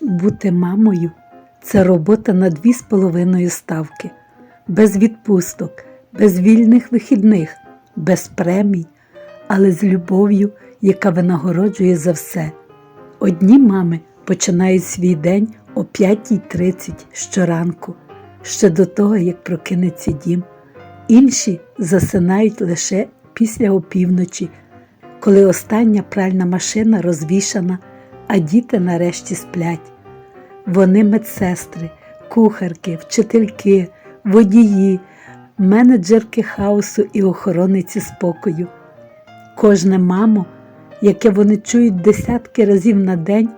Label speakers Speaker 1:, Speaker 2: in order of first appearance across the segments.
Speaker 1: Бути мамою це робота на дві з половиною ставки, без відпусток, без вільних вихідних, без премій, але з любов'ю, яка винагороджує за все. Одні мами починають свій день о 5.30 щоранку, ще до того, як прокинеться дім. Інші засинають лише після опівночі, коли остання пральна машина розвішана, а діти нарешті сплять. Вони медсестри, кухарки, вчительки, водії, менеджерки хаосу і охорониці спокою. Кожне мамо, яке вони чують десятки разів на день,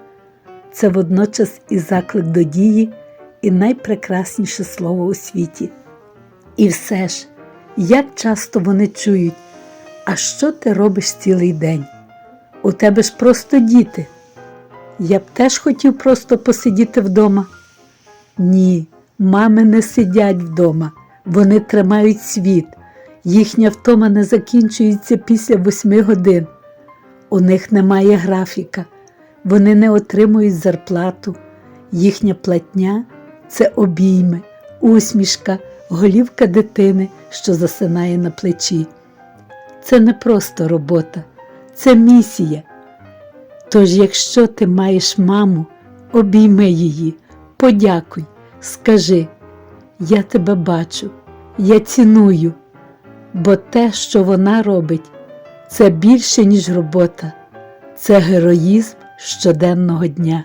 Speaker 1: це водночас і заклик до дії, і найпрекрасніше слово у світі. І все ж, як часто вони чують, а що ти робиш цілий день? У тебе ж просто діти. Я б теж хотів просто посидіти вдома. Ні, мами не сидять вдома, вони тримають світ. Їхня втома не закінчується після восьми годин. У них немає графіка, вони не отримують зарплату. Їхня платня це обійми, усмішка, голівка дитини, що засинає на плечі. Це не просто робота, це місія. Тож, якщо ти маєш маму, обійми її, подякуй, скажи, я тебе бачу, я ціную, бо те, що вона робить, це більше, ніж робота, це героїзм щоденного дня.